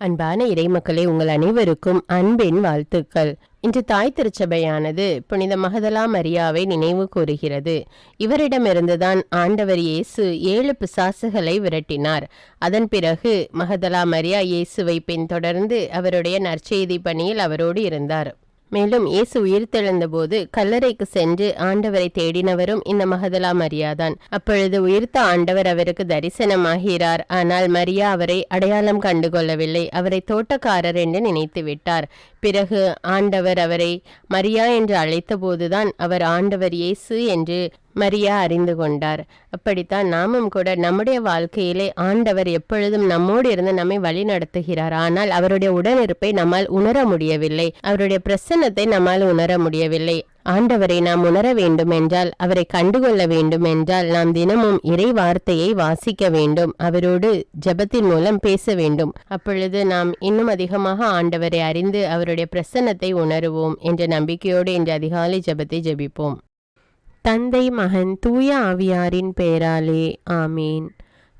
அன்பான இறைமக்களே உங்கள் அனைவருக்கும் அன்பின் வாழ்த்துக்கள். இன்று தாய் திருச்சபையானது புனித மகதலா மரியாவை நினைவு கூறுகிறது. இவரிடமிருந்துதான் ஆண்டவர் இயேசு ஏழு பிசாசுகளை விரட்டினார். அதன் பிறகு மகதலா மரியா இயேசுவை பின்தொடர்ந்து அவருடைய நற்செய்தி பணியில் அவரோடு இருந்தார். மேலும் இயேசு உயிர்த்தெழுந்தபோது கல்லறைக்கு சென்று ஆண்டவரை தேடினவரும் இந்த மகதலா மரியாதான். அப்பொழுது உயிர்த்த ஆண்டவர் அவருக்கு தரிசனமாகிறார். ஆனால் மரியா அவரை அடையாளம் கண்டுகொள்ளவில்லை. அவரை தோட்டக்காரர் என்று நினைத்து விட்டார் பிறகு ஆண்டவர் அவரை மரியா என்று அழைத்தபோதுதான் அவர் ஆண்டவர் இயேசு என்று மரியா அறிந்து கொண்டார். அப்படித்தான் நாமும் கூட நம்முடைய வாழ்க்கையிலே ஆண்டவர் எப்பொழுதும் நம்மோடு இருந்து நம்மை வழி நடத்துகிறார் ஆனால் அவருடைய உடனிருப்பை நம்மால் உணர முடியவில்லை. அவருடைய பிரசன்னத்தை நம்மால் உணர முடியவில்லை. ஆண்டவரை நாம் உணர வேண்டும் என்றால் அவரை கண்டுகொள்ள வேண்டும் என்றால் நாம் தினமும் இறை வார்த்தையை வாசிக்க வேண்டும் அவரோடு ஜெபத்தின் மூலம் பேச வேண்டும். அப்பொழுது நாம் இன்னும் அதிகமாக ஆண்டவரை அறிந்து அவருடைய பிரசன்னத்தை உணருவோம் என்ற நம்பிக்கையோடு இன்று அதிகாலை ஜெபத்தை ஜெபிப்போம். தந்தை மகன் தூய ஆவியாரின் பெயராலே ஆமீன்.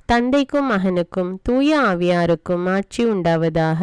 தந்தைக்கும் மகனுக்கும் தூய ஆவியாருக்கும் ஆட்சி உண்டாவதாக.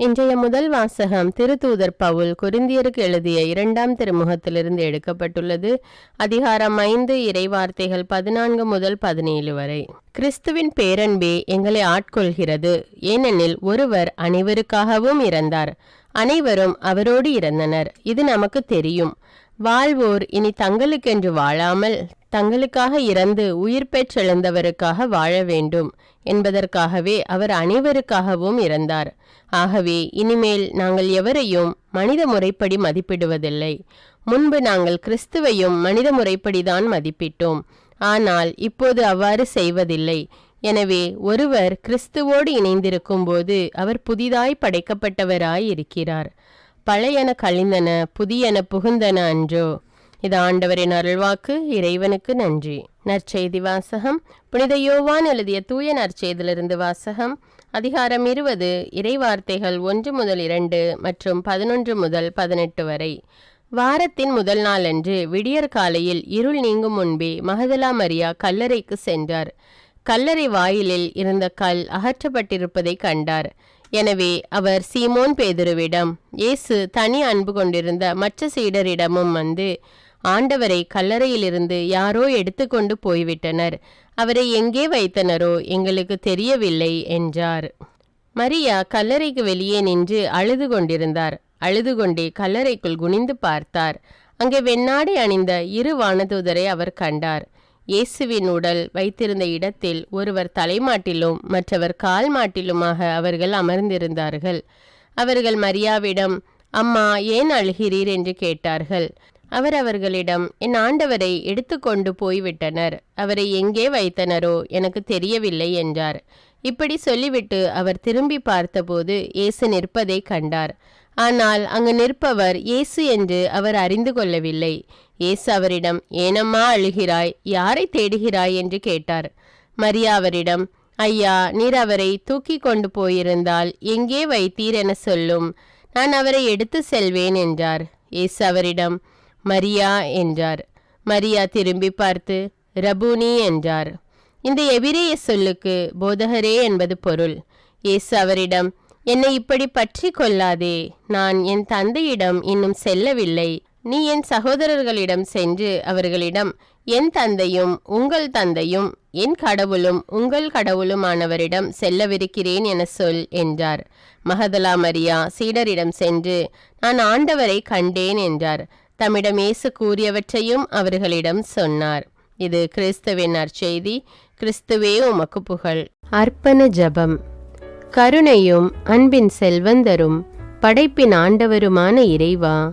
இன்றைய முதல் வாசகம் திருத்தூதர் பவுல் கொரிந்தியருக்கு எழுதிய இரண்டாம் திருமுகத்திலிருந்து எடுக்கப்பட்டுள்ளது. அதிகாரம் ஐந்து இறைவார்த்தைகள் பதினான்கு முதல் பதினேழு வரை. கிறிஸ்துவின் பேரன்பே எங்களை ஆட்கொள்கிறது. ஏனெனில் ஒருவர் அனைவருக்காகவும் இறந்தார். அனைவரும் அவரோடு இறந்தனர். இது நமக்கு தெரியும். வாழ்வோர் இனி தங்களுக்கென்று வாழாமல் தங்களுக்காக இறந்து உயிர் பெற்றெழுந்தவருக்காக வாழ வேண்டும் என்பதற்காகவே அவர் அனைவருக்காகவும் இறந்தார். ஆகவே இனிமேல் நாங்கள் எவரையும் மனித முறைப்படி மதிப்பிடுவதில்லை. முன்பு நாங்கள் கிறிஸ்துவையும் மனித முறைப்படிதான் மதிப்பிட்டோம். ஆனால் இப்போது அவ்வாறு செய்வதில்லை. எனவே ஒருவர் கிறிஸ்துவோடு இணைந்திருக்கும் போது அவர் புதிதாய் படைக்கப்பட்டவராய் இருக்கிறார் பழையன கழிந்தன புதியன புகுந்தன அன்றோ. இது ஆண்டவரின் அருள்வாக்கு இறைவனுக்கு நன்றி. நற்செய்தி வாசகம். புனித யோவான் எழுதிய தூய நற்செய்திலிருந்து வாசகம். அதிகாரம் இருபது இறைவார்த்தைகள் ஒன்று முதல் இரண்டு மற்றும் பதினொன்று முதல் பதினெட்டு வரை. வாரத்தின் முதல் நாளன்று விடியற் காலையில் இருள் நீங்கும் முன்பே மகதலா மரியா கல்லறைக்கு சென்றார். கல்லறை வாயிலில் இருந்த கல் அகற்றப்பட்டிருப்பதை கண்டார். எனவே அவர் சீமோன் பேதுருவிடம் இயேசு தனி அன்பு கொண்டிருந்த மற்ற சீடரிடமும் வந்து ஆண்டவரை கல்லறையிலிருந்து யாரோ எடுத்துக்கொண்டு போய்விட்டனர். அவரை எங்கே வைத்தனரோ எங்களுக்கு தெரியவில்லை என்றார். மரியா கல்லறைக்கு வெளியே நின்று அழுது கொண்டிருந்தார். அழுது கொண்டே கல்லறைக்குள் குனிந்து பார்த்தார். அங்கே வெண்ணாடை அணிந்த இரு வானதூதரை அவர் கண்டார். இயேசுவின் உடல் வைத்திருந்த இடத்தில் ஒருவர் தலைமாட்டிலும் மற்றவர் கால் மாட்டிலுமாக அவர்கள் அமர்ந்திருந்தார்கள். அவர்கள் மரியாவிடம் அம்மா ஏன் அழுகிறீர்? என்று கேட்டார்கள். அவர் அவர்களிடம் என் ஆண்டவரை எடுத்துக்கொண்டு போய்விட்டனர். அவரை எங்கே வைத்தனரோ எனக்கு தெரியவில்லை என்றார். இப்படி சொல்லிவிட்டு அவர் திரும்பி பார்த்தபோது இயேசு நிற்பதை கண்டார். ஆனால் அங்கு நிற்பவர் இயேசு என்று அவர் அறிந்து கொள்ளவில்லை. இயேசு அவரிடம் ஏனம்மா அழுகிறாய்? யாரை தேடுகிறாய்? என்று கேட்டார். மரியா அவரிடம் ஐயா நீர் அவரை தூக்கி கொண்டு போயிருந்தால் எங்கே வைத்தீர் என சொல்லும். நான் அவரை எடுத்து செல்வேன் என்றார். இயேசு அவரிடம் மரியா என்றார். மரியா திரும்பி பார்த்து ரபூனி என்றார். இந்த எபிரேய சொல்லுக்கு போதகரே என்பது பொருள். இயேசு அவரிடம் என்னை இப்படி பற்றி கொள்ளாதே. நான் என் தந்தையிடம் இன்னும் செல்லவில்லை. நீ என் சகோதரர்களிடம் சென்று அவர்களிடம் என் தந்தையும் உங்கள் தந்தையும் என் கடவுளும் உங்கள் கடவுளுமானவரிடம் செல்லவிருக்கிறேன் என சொல் என்றார். மகதலா மரியா சீடரிடம் சென்று நான் ஆண்டவரை கண்டேன் என்றார். தம்மிடம் இயேசு கூறியவற்றையும் அவர்களிடம் சொன்னார். இது கிறிஸ்துவின் நற்செய்தி. கிறிஸ்துவே உமக்கு புகழ். அர்ப்பண ஜபம். கருணையும் அன்பின் செல்வந்தரும் படைப்பின் ஆண்டவருமான இறைவா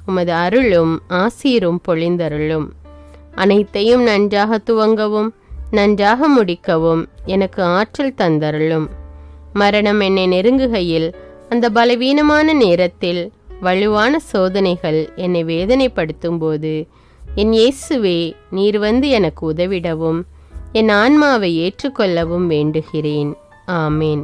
உமது அருளும் ஆசீரும் பொழிந்தருளும். அனைத்தையும் நன்றாக துவங்கவும் நன்றாக முடிக்கவும் எனக்கு ஆற்றல் தந்தருளும். மரணம் என்னை நெருங்குகையில் அந்த பலவீனமான நேரத்தில் வலுவான சோதனைகள் என்னை வேதனைப்படுத்தும் போது என் இயேசுவே நீர் வந்து எனக்கு உதவிடவும் என் ஆன்மாவை ஏற்றுக்கொள்ளவும் வேண்டுகிறேன். ஆமேன்.